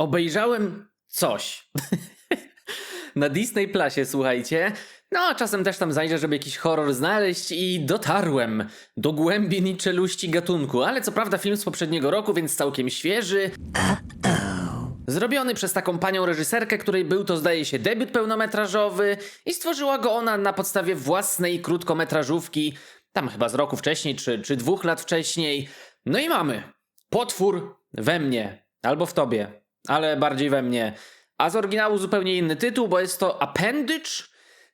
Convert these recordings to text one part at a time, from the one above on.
obejrzałem coś. Na Disney Plusie, słuchajcie. No, a czasem też tam zajrzę, żeby jakiś horror znaleźć i dotarłem do głębin i czeluści gatunku. Ale co prawda film z poprzedniego roku, więc całkiem świeży. Zrobiony przez taką panią reżyserkę, której był to zdaje się debiut pełnometrażowy i stworzyła go ona na podstawie własnej krótkometrażówki, tam chyba z roku wcześniej, czy, czy dwóch lat wcześniej. No i mamy Potwór we mnie, albo w tobie, ale bardziej we mnie. A z oryginału zupełnie inny tytuł, bo jest to Appendage,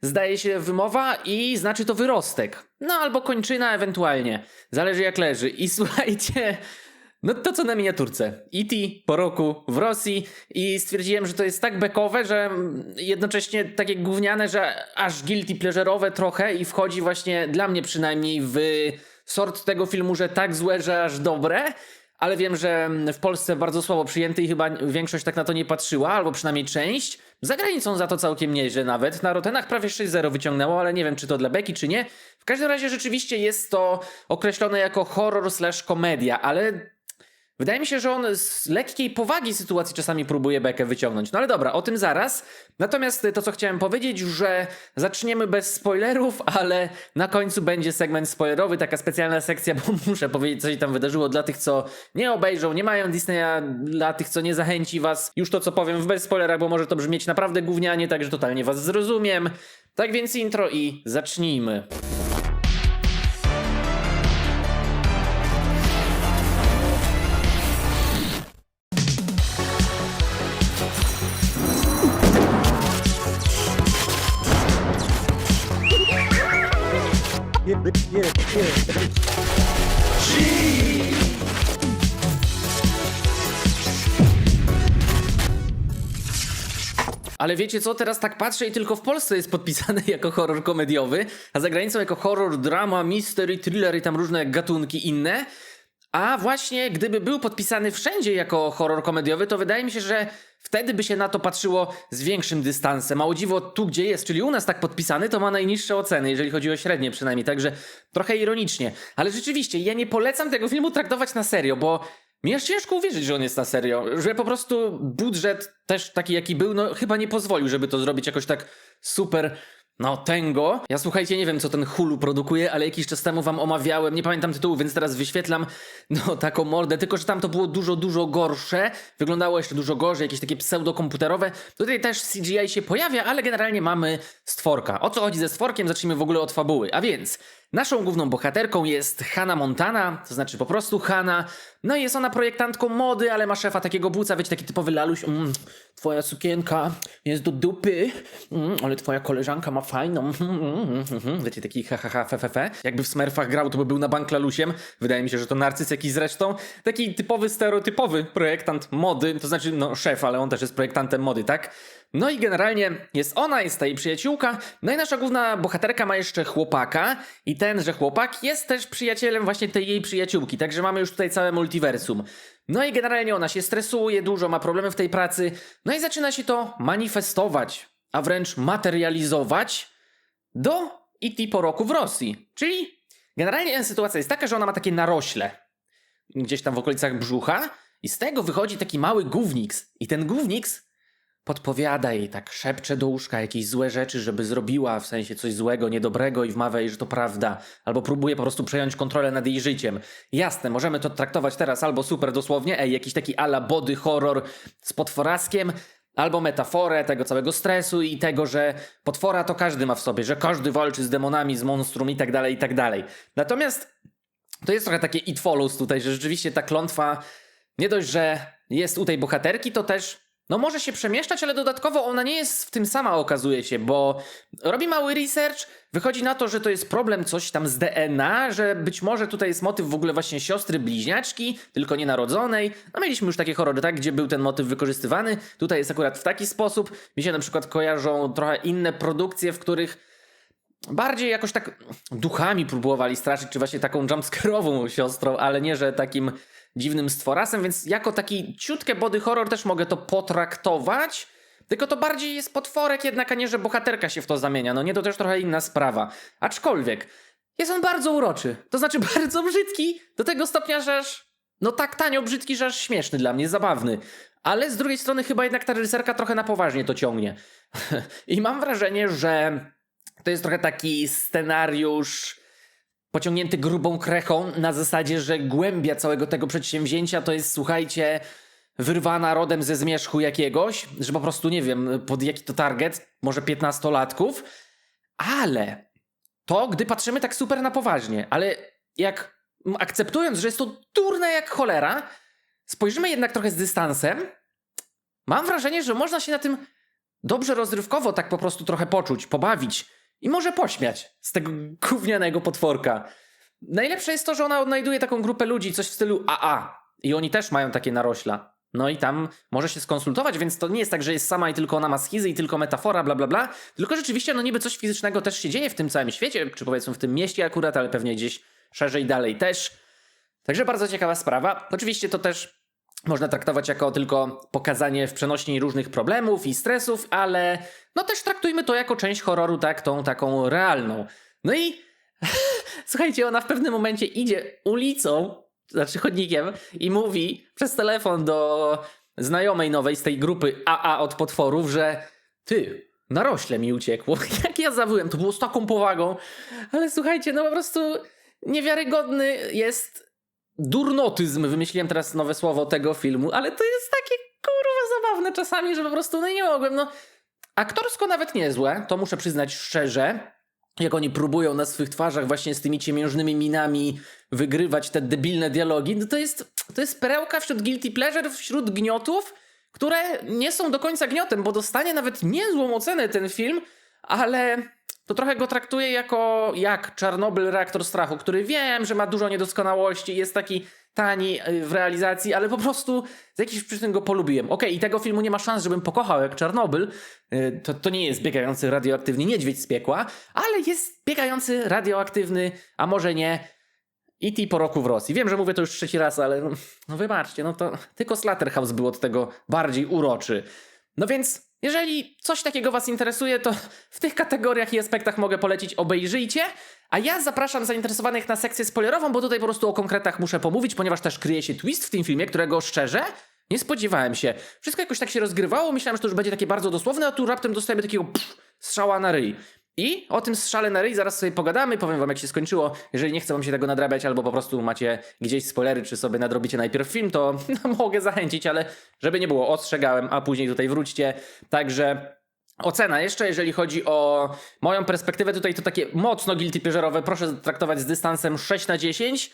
zdaje się wymowa i znaczy to wyrostek. No albo kończyna ewentualnie, zależy jak leży. I słuchajcie... No to co na miniaturce. E.T. po roku w Rosji i stwierdziłem, że to jest tak bekowe, że jednocześnie takie gówniane, że aż guilty pleasure'owe trochę i wchodzi właśnie dla mnie przynajmniej w sort tego filmu, że tak złe, że aż dobre. Ale wiem, że w Polsce bardzo słabo przyjęty i chyba większość tak na to nie patrzyła, albo przynajmniej część. Za granicą za to całkiem nieźle nawet. Na Rotenach prawie 6-0 wyciągnęło, ale nie wiem, czy to dla beki, czy nie. W każdym razie rzeczywiście jest to określone jako horror slash komedia, ale Wydaje mi się, że on z lekkiej powagi sytuacji czasami próbuje bekę wyciągnąć. No ale dobra, o tym zaraz. Natomiast to, co chciałem powiedzieć, że zaczniemy bez spoilerów, ale na końcu będzie segment spoilerowy, taka specjalna sekcja, bo muszę powiedzieć, co się tam wydarzyło dla tych, co nie obejrzą, nie mają Disneya, dla tych, co nie zachęci was. Już to, co powiem w bez spoilerach, bo może to brzmieć naprawdę gównianie, także totalnie was zrozumiem. Tak więc intro i zacznijmy. Yeah, yeah, yeah. Ale wiecie co, teraz tak patrzę i tylko w Polsce jest podpisany jako horror komediowy, a za granicą jako horror, drama, mystery, thriller i tam różne gatunki inne. A właśnie gdyby był podpisany wszędzie jako horror komediowy, to wydaje mi się, że wtedy by się na to patrzyło z większym dystansem. A o dziwo tu, gdzie jest, czyli u nas tak podpisany, to ma najniższe oceny, jeżeli chodzi o średnie przynajmniej, także trochę ironicznie. Ale rzeczywiście, ja nie polecam tego filmu traktować na serio, bo mi aż ciężko uwierzyć, że on jest na serio, że po prostu budżet też taki jaki był, no chyba nie pozwolił, żeby to zrobić jakoś tak super no, Tengo. Ja słuchajcie, nie wiem co ten Hulu produkuje, ale jakiś czas temu wam omawiałem, nie pamiętam tytułu, więc teraz wyświetlam no taką mordę, tylko że tam to było dużo, dużo gorsze. Wyglądało jeszcze dużo gorzej, jakieś takie pseudokomputerowe. Tutaj też CGI się pojawia, ale generalnie mamy stworka. O co chodzi ze stworkiem? Zacznijmy w ogóle od fabuły. A więc, naszą główną bohaterką jest Hannah Montana, to znaczy po prostu Hannah. No i jest ona projektantką mody, ale ma szefa takiego buca, wiecie, taki typowy laluś. Mm, twoja sukienka jest do dupy, mm, ale twoja koleżanka ma fajną. Mm, mm, mm, mm. Wiecie, taki ha, ha, ha, fe, fe, fe. Jakby w Smurfach grał, to by był na bank lalusiem. Wydaje mi się, że to narcyz jakiś zresztą. Taki typowy, stereotypowy projektant mody, to znaczy, no szef, ale on też jest projektantem mody, tak? No i generalnie jest ona, jest ta jej przyjaciółka, no i nasza główna bohaterka ma jeszcze chłopaka i tenże chłopak jest też przyjacielem właśnie tej jej przyjaciółki, także mamy już tutaj całe multiversum. No i generalnie ona się stresuje, dużo ma problemy w tej pracy, no i zaczyna się to manifestować, a wręcz materializować do IT po roku w Rosji. Czyli generalnie sytuacja jest taka, że ona ma takie narośle gdzieś tam w okolicach brzucha i z tego wychodzi taki mały gówniks i ten gówniks podpowiada jej, tak szepcze do łóżka jakieś złe rzeczy, żeby zrobiła w sensie coś złego, niedobrego i wmawia jej, że to prawda, albo próbuje po prostu przejąć kontrolę nad jej życiem. Jasne, możemy to traktować teraz albo super dosłownie, ej, jakiś taki ala body horror z potworaskiem, albo metaforę tego całego stresu i tego, że potwora to każdy ma w sobie, że każdy walczy z demonami, z monstrum i tak dalej, i tak dalej. Natomiast to jest trochę takie it follows tutaj, że rzeczywiście ta klątwa nie dość, że jest u tej bohaterki, to też no może się przemieszczać, ale dodatkowo ona nie jest w tym sama okazuje się, bo robi mały research, wychodzi na to, że to jest problem coś tam z DNA, że być może tutaj jest motyw w ogóle właśnie siostry bliźniaczki, tylko nienarodzonej. No mieliśmy już takie horrory, tak, gdzie był ten motyw wykorzystywany. Tutaj jest akurat w taki sposób. Mi się na przykład kojarzą trochę inne produkcje, w których bardziej jakoś tak duchami próbowali straszyć, czy właśnie taką jumpscare'ową siostrą, ale nie, że takim dziwnym stworasem, więc jako taki ciutkę body horror też mogę to potraktować, tylko to bardziej jest potworek jednak, a nie, że bohaterka się w to zamienia. No nie, to też trochę inna sprawa. Aczkolwiek, jest on bardzo uroczy. To znaczy bardzo brzydki, do tego stopnia, że aż, no tak tanio brzydki, że aż śmieszny dla mnie, zabawny. ale z drugiej strony chyba jednak ta reżyserka trochę na poważnie to ciągnie. I mam wrażenie, że to jest trochę taki scenariusz pociągnięty grubą krechą na zasadzie, że głębia całego tego przedsięwzięcia to jest, słuchajcie, wyrwana rodem ze zmierzchu jakiegoś, że po prostu nie wiem pod jaki to target, może 15-latków, ale to gdy patrzymy tak super na poważnie, ale jak akceptując, że jest to durne jak cholera, spojrzymy jednak trochę z dystansem, mam wrażenie, że można się na tym dobrze rozrywkowo tak po prostu trochę poczuć, pobawić i może pośmiać z tego gównianego potworka. Najlepsze jest to, że ona odnajduje taką grupę ludzi, coś w stylu AA i oni też mają takie narośla. No i tam może się skonsultować, więc to nie jest tak, że jest sama i tylko ona ma schizy i tylko metafora, bla bla bla. Tylko rzeczywiście, no niby coś fizycznego też się dzieje w tym całym świecie, czy powiedzmy w tym mieście akurat, ale pewnie gdzieś szerzej dalej też. Także bardzo ciekawa sprawa. Oczywiście to też można traktować jako tylko pokazanie w przenośni różnych problemów i stresów, ale no też traktujmy to jako część horroru, tak, tą taką realną. No i słuchajcie, ona w pewnym momencie idzie ulicą, znaczy chodnikiem i mówi przez telefon do znajomej nowej z tej grupy AA od potworów, że ty, narośle mi uciekło. Jak ja zawyłem, to było z taką powagą, ale słuchajcie, no po prostu niewiarygodny jest durnotyzm, wymyśliłem teraz nowe słowo tego filmu, ale to jest takie kurwa zabawne czasami, że po prostu no nie mogłem, no. Aktorsko nawet niezłe, to muszę przyznać szczerze, jak oni próbują na swych twarzach właśnie z tymi ciemiężnymi minami wygrywać te debilne dialogi, no to jest, to jest perełka wśród guilty pleasure, wśród gniotów, które nie są do końca gniotem, bo dostanie nawet niezłą ocenę ten film, ale to trochę go traktuję jako jak Czarnobyl Reaktor Strachu, który wiem, że ma dużo niedoskonałości, jest taki tani y, w realizacji, ale po prostu z jakichś przyczyn go polubiłem. Okej, i tego filmu nie ma szans, żebym pokochał jak Czarnobyl. Y, To, to nie jest biegający radioaktywny niedźwiedź z piekła, ale jest biegający radioaktywny, a może nie, E.T. po roku w Rosji. Wiem, że mówię to już trzeci raz, ale no, no wybaczcie, no to tylko Slaughterhouse był od tego bardziej uroczy. No więc, jeżeli coś takiego Was interesuje, to w tych kategoriach i aspektach mogę polecić obejrzyjcie, a ja zapraszam zainteresowanych na sekcję spoilerową, bo tutaj po prostu o konkretach muszę pomówić, ponieważ też kryje się twist w tym filmie, którego szczerze nie spodziewałem się. Wszystko jakoś tak się rozgrywało, myślałem, że to już będzie takie bardzo dosłowne, a tu raptem dostajemy takiego pff, strzała na ryj. I o tym strzale na ryj zaraz sobie pogadamy, powiem wam jak się skończyło. Jeżeli nie chcę wam się tego nadrabiać, albo po prostu macie gdzieś spoilery, czy sobie nadrobicie najpierw film, to no, mogę zachęcić, ale żeby nie było, ostrzegałem, a później tutaj wróćcie. Także ocena jeszcze, jeżeli chodzi o moją perspektywę, tutaj to takie mocno guilty pleasure'owe, proszę traktować z dystansem 6 na 10.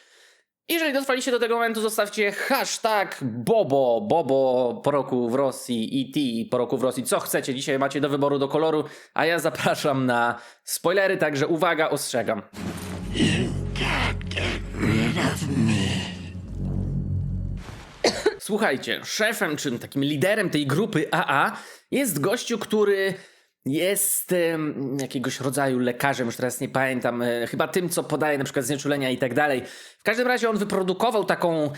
Jeżeli dotrwaliście do tego momentu, zostawcie hashtag Bobo, Bobo po roku w Rosji, ET po roku w Rosji, co chcecie. Dzisiaj macie do wyboru do koloru, a ja zapraszam na spoilery, także uwaga, ostrzegam. Słuchajcie, szefem, czy takim liderem tej grupy AA jest gościu, który jest em, jakiegoś rodzaju lekarzem, już teraz nie pamiętam, e, chyba tym, co podaje na przykład znieczulenia i tak dalej. W każdym razie on wyprodukował taką,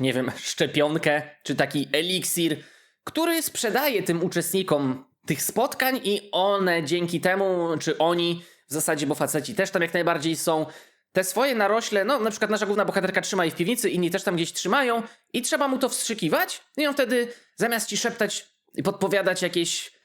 nie wiem, szczepionkę, czy taki eliksir, który sprzedaje tym uczestnikom tych spotkań i one dzięki temu, czy oni w zasadzie, bo faceci też tam jak najbardziej są, te swoje narośle, no na przykład nasza główna bohaterka trzyma je w piwnicy, inni też tam gdzieś trzymają i trzeba mu to wstrzykiwać i on wtedy zamiast ci szeptać i podpowiadać jakieś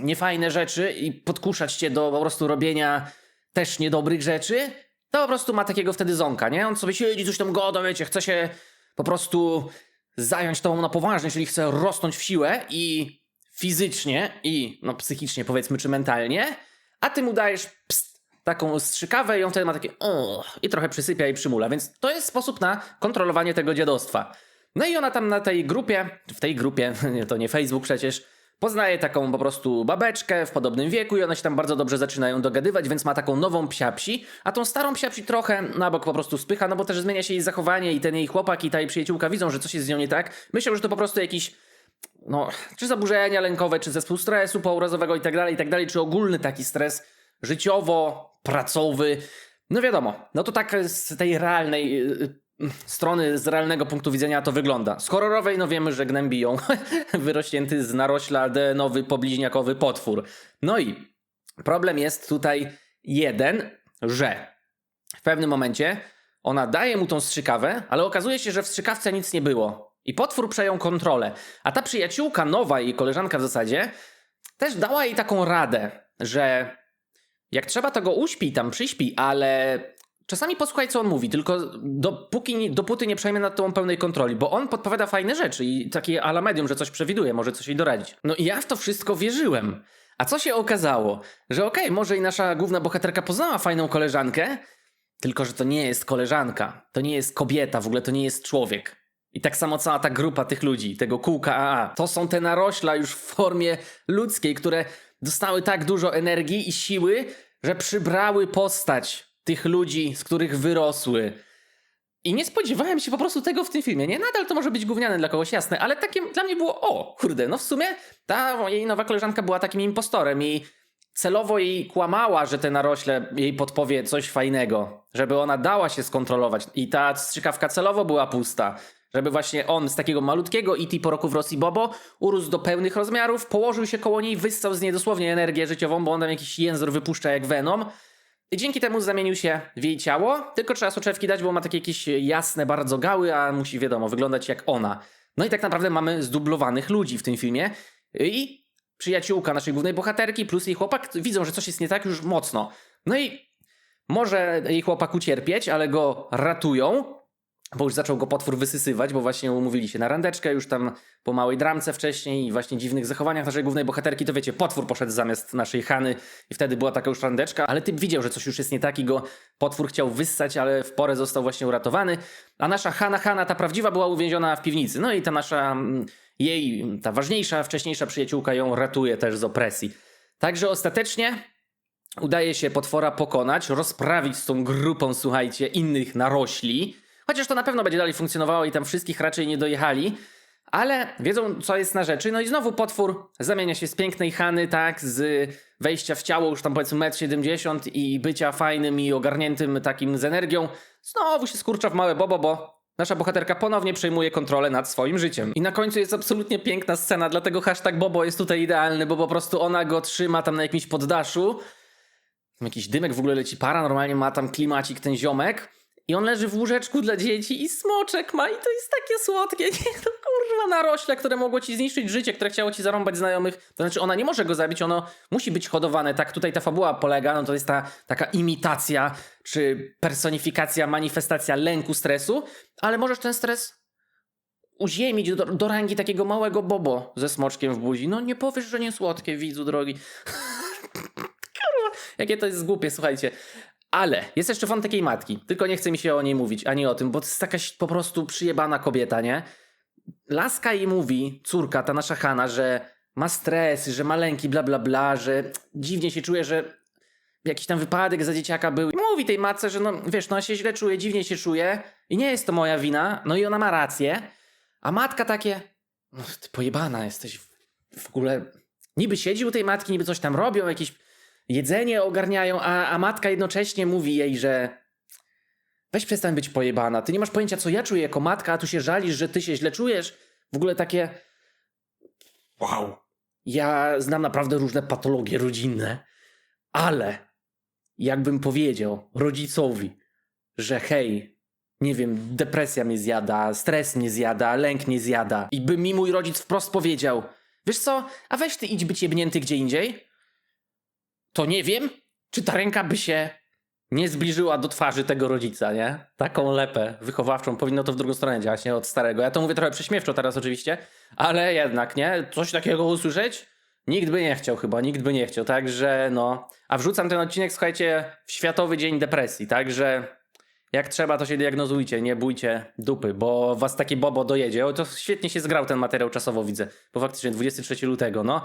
niefajne rzeczy i podkuszać cię do po prostu robienia też niedobrych rzeczy, to po prostu ma takiego wtedy zonka, nie? On sobie siedzi, coś tam goda, wiecie, chce się po prostu zająć tobą na poważnie, czyli chce rosnąć w siłę i fizycznie, i no psychicznie powiedzmy, czy mentalnie, a ty mu dajesz pst, taką strzykawę i on wtedy ma takie i trochę przysypia i przymula, więc to jest sposób na kontrolowanie tego dziadostwa. No i ona tam na tej grupie, w tej grupie, to nie Facebook przecież, poznaje taką po prostu babeczkę w podobnym wieku i one się tam bardzo dobrze zaczynają dogadywać, więc ma taką nową psiapsi, a tą starą psiapsi trochę na bok po prostu spycha, no bo też zmienia się jej zachowanie i ten jej chłopak i ta jej przyjaciółka widzą, że coś jest z nią nie tak. Myślą, że to po prostu jakiś no, czy zaburzenia lękowe, czy zespół stresu pourazowego i tak dalej, i tak dalej, czy ogólny taki stres życiowo-pracowy. No wiadomo, no to tak z tej realnej y, strony, z realnego punktu widzenia to wygląda. Z horrorowej, no wiemy, że gnębi ją wyrośnięty z narośla nowy pobliźniakowy potwór. No i problem jest tutaj jeden, że w pewnym momencie ona daje mu tą strzykawę, ale okazuje się, że w strzykawce nic nie było. I potwór przejął kontrolę. A ta przyjaciółka, nowa jej koleżanka w zasadzie, też dała jej taką radę, że jak trzeba, to go uśpi, tam przyśpi, ale czasami posłuchaj, co on mówi, tylko dopóki, dopóty nie przejmie nad tobą pełnej kontroli, bo on podpowiada fajne rzeczy i takie ala medium, że coś przewiduje, może coś jej doradzić. No i ja w to wszystko wierzyłem. A co się okazało? Że okej, może i nasza główna bohaterka poznała fajną koleżankę, tylko że to nie jest koleżanka, to nie jest kobieta, w ogóle to nie jest człowiek. I tak samo cała ta grupa tych ludzi, tego kółka AA, to są te narośla już w formie ludzkiej, które dostały tak dużo energii i siły, że przybrały postać tych ludzi, z których wyrosły. I nie spodziewałem się po prostu tego w tym filmie. Nie, nadal to może być gówniane dla kogoś, jasne, ale takie dla mnie było, o, kurde, no w sumie ta jej nowa koleżanka była takim impostorem i celowo jej kłamała, że te narośle jej podpowie coś fajnego, żeby ona dała się skontrolować. I ta strzykawka celowo była pusta. Żeby właśnie on z takiego malutkiego E.T. po roku w Rosji Bobo urósł do pełnych rozmiarów, położył się koło niej, wyssał z niej dosłownie energię życiową, bo on tam jakiś język wypuszcza jak Venom. I dzięki temu zamienił się w jej ciało, tylko trzeba soczewki dać, bo ma takie jakieś jasne bardzo gały, a musi wiadomo wyglądać jak ona. No i tak naprawdę mamy zdublowanych ludzi w tym filmie. I przyjaciółka naszej głównej bohaterki plus jej chłopak widzą, że coś jest nie tak już mocno. No i może jej chłopak ucierpieć, ale go ratują, bo już zaczął go potwór wysysywać, bo właśnie umówili się na randeczkę już tam po małej dramce wcześniej i właśnie dziwnych zachowaniach naszej głównej bohaterki, to wiecie, potwór poszedł zamiast naszej Hany i wtedy była taka już randeczka, ale typ widział, że coś już jest nie tak i go potwór chciał wyssać, ale w porę został właśnie uratowany, a nasza Hana, Hana, ta prawdziwa była uwięziona w piwnicy, no i ta nasza, mm, jej, ta ważniejsza, wcześniejsza przyjaciółka ją ratuje też z opresji. Także ostatecznie udaje się potwora pokonać, rozprawić z tą grupą, słuchajcie, innych narośli. Chociaż to na pewno będzie dalej funkcjonowało i tam wszystkich raczej nie dojechali. Ale wiedzą, co jest na rzeczy. No i znowu potwór zamienia się z pięknej Hany, tak, z wejścia w ciało już tam powiedzmy 1,70 m i bycia fajnym i ogarniętym takim z energią. Znowu się skurcza w małe bobo, bo nasza bohaterka ponownie przejmuje kontrolę nad swoim życiem. I na końcu jest absolutnie piękna scena, dlatego hashtag Bobo jest tutaj idealny, bo po prostu ona go trzyma tam na jakimś poddaszu. Tam jakiś dymek w ogóle leci para, normalnie ma tam klimacik ten ziomek. I on leży w łóżeczku dla dzieci i smoczek ma i to jest takie słodkie. Nie, to kurwa narośle, które mogło ci zniszczyć życie, które chciało ci zarąbać znajomych. To znaczy ona nie może go zabić, ono musi być hodowane. Tak tutaj ta fabuła polega, no to jest ta taka imitacja, czy personifikacja, manifestacja lęku, stresu, ale możesz ten stres uziemić do, do rangi takiego małego bobo ze smoczkiem w buzi. No nie powiesz, że nie słodkie, widzu drogi. Jakie to jest głupie, słuchajcie. Ale jest jeszcze wątek jej matki. Tylko nie chce mi się o niej mówić, ani o tym, bo to jest jakaś po prostu przyjebana kobieta, nie? Laska jej mówi, córka, ta nasza Hana, że ma stres, że ma lęki, bla bla bla, że dziwnie się czuje, że jakiś tam wypadek za dzieciaka był. I mówi tej matce, że no wiesz, no się źle czuję, dziwnie się czuję i nie jest to moja wina, no i ona ma rację. A matka takie, no ty pojebana jesteś w ogóle. Niby siedzi u tej matki, niby coś tam robią, jakieś jedzenie ogarniają, a, a matka jednocześnie mówi jej, że weź przestań być pojebana, ty nie masz pojęcia co ja czuję jako matka, a tu się żalisz, że ty się źle czujesz. W ogóle takie wow. Ja znam naprawdę różne patologie rodzinne, ale jakbym powiedział rodzicowi, że hej, nie wiem, depresja mnie zjada, stres mnie zjada, lęk mnie zjada i by mi mój rodzic wprost powiedział, wiesz co, a weź ty idź być jebnięty gdzie indziej, to nie wiem, czy ta ręka by się nie zbliżyła do twarzy tego rodzica, nie? Taką lepę wychowawczą powinno to w drugą stronę działać, nie? Od starego. Ja to mówię trochę prześmiewczo teraz oczywiście, ale jednak, nie? Coś takiego usłyszeć? Nikt by nie chciał chyba, nikt by nie chciał, także no. A wrzucam ten odcinek, słuchajcie, w Światowy Dzień Depresji, także jak trzeba, to się diagnozujcie, nie bójcie dupy, bo was taki bobo dojedzie. O, to świetnie się zgrał ten materiał czasowo, widzę, bo faktycznie 23 lutego, no.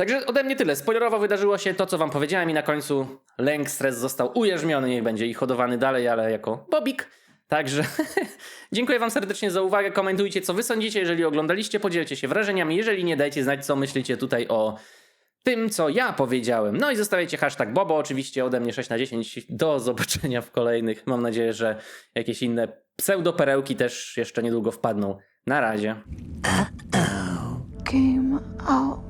Także ode mnie tyle. Spoilerowo wydarzyło się to, co wam powiedziałem i na końcu lęk, stres został ujarzmiony, niech będzie i hodowany dalej, ale jako bobik. Także dziękuję wam serdecznie za uwagę. Komentujcie, co wy sądzicie, jeżeli oglądaliście, podzielcie się wrażeniami. Jeżeli nie, dajcie znać, co myślicie tutaj o tym, co ja powiedziałem. No i zostawiajcie hashtag Bobo, oczywiście ode mnie 6 na 10. Do zobaczenia w kolejnych. Mam nadzieję, że jakieś inne pseudoperełki też jeszcze niedługo wpadną. Na razie. came out.